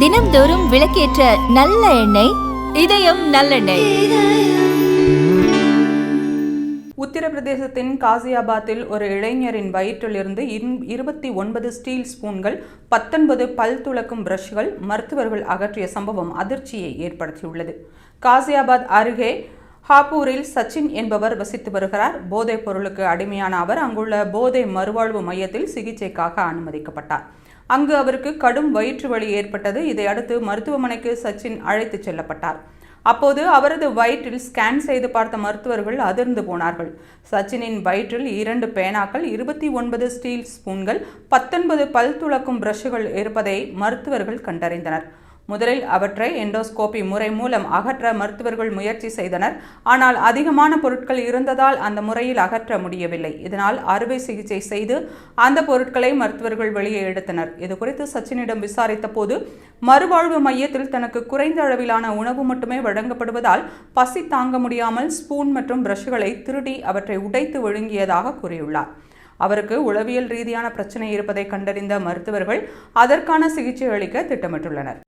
தினம்தோறும் விளக்கேற்ற நல்ல எண்ணெய் இதயம் நல்லெண்ணெய். உத்தரப்பிரதேசத்தின் காசியாபாத்தில் ஒரு இளைஞரின் வயிற்றிலிருந்து இருபத்தி ஒன்பது ஸ்டீல் ஸ்பூன்கள் பத்தொன்பது பல் துளக்கும் பிரஷ்கள் மருத்துவர்கள் அகற்றிய சம்பவம் அதிர்ச்சியை ஏற்படுத்தியுள்ளது. காசியாபாத் அருகே ஹாப்பூரில் சச்சின் என்பவர் வசித்து வருகிறார். போதைப் பொருளுக்கு அடிமையான அவர் அங்குள்ள போதை மறுவாழ்வு மையத்தில் சிகிச்சைக்காக அனுமதிக்கப்பட்டார். அங்கு அவருக்கு கடும் வயிற்று வலி ஏற்பட்டது. இதையடுத்து மருத்துவமனைக்கு சச்சின் அழைத்துச் செல்லப்பட்டார். அப்போது அவரது வயிற்றில் ஸ்கேன் செய்து பார்த்த மருத்துவர்கள் அதிர்ந்து போனார்கள். சச்சினின் வயிற்றில் இரண்டு பேனாக்கள் இருபத்தி ஒன்பது ஸ்டீல் ஸ்பூன்கள் பத்தொன்பது பல் துளக்கும் பிரஷ்கள் இருப்பதை மருத்துவர்கள் கண்டறிந்தனர். முதலில் அவற்றை எண்டோஸ்கோபி முறை மூலம் அகற்ற மருத்துவர்கள் முயற்சி செய்தனர். ஆனால் அதிகமான பொருட்கள் இருந்ததால் அந்த முறையில் அகற்ற முடியவில்லை. இதனால் அறுவை சிகிச்சை செய்து அந்த பொருட்களை மருத்துவர்கள் வெளியே எடுத்தனர். இது குறித்து சச்சினிடம் விசாரித்த போது மறுவாழ்வு மையத்தில் தனக்கு குறைந்த அளவிலான உணவு மட்டுமே வழங்கப்படுவதால் பசி தாங்க முடியாமல் ஸ்பூன் மற்றும் பிரஷ்களை திருடி அவற்றை உடைத்து விழுங்கியதாக கூறியுள்ளார். அவருக்கு உளவியல் ரீதியான பிரச்சனை இருப்பதை கண்டறிந்த மருத்துவர்கள் அதற்கான சிகிச்சை அளிக்க திட்டமிட்டுள்ளனர்.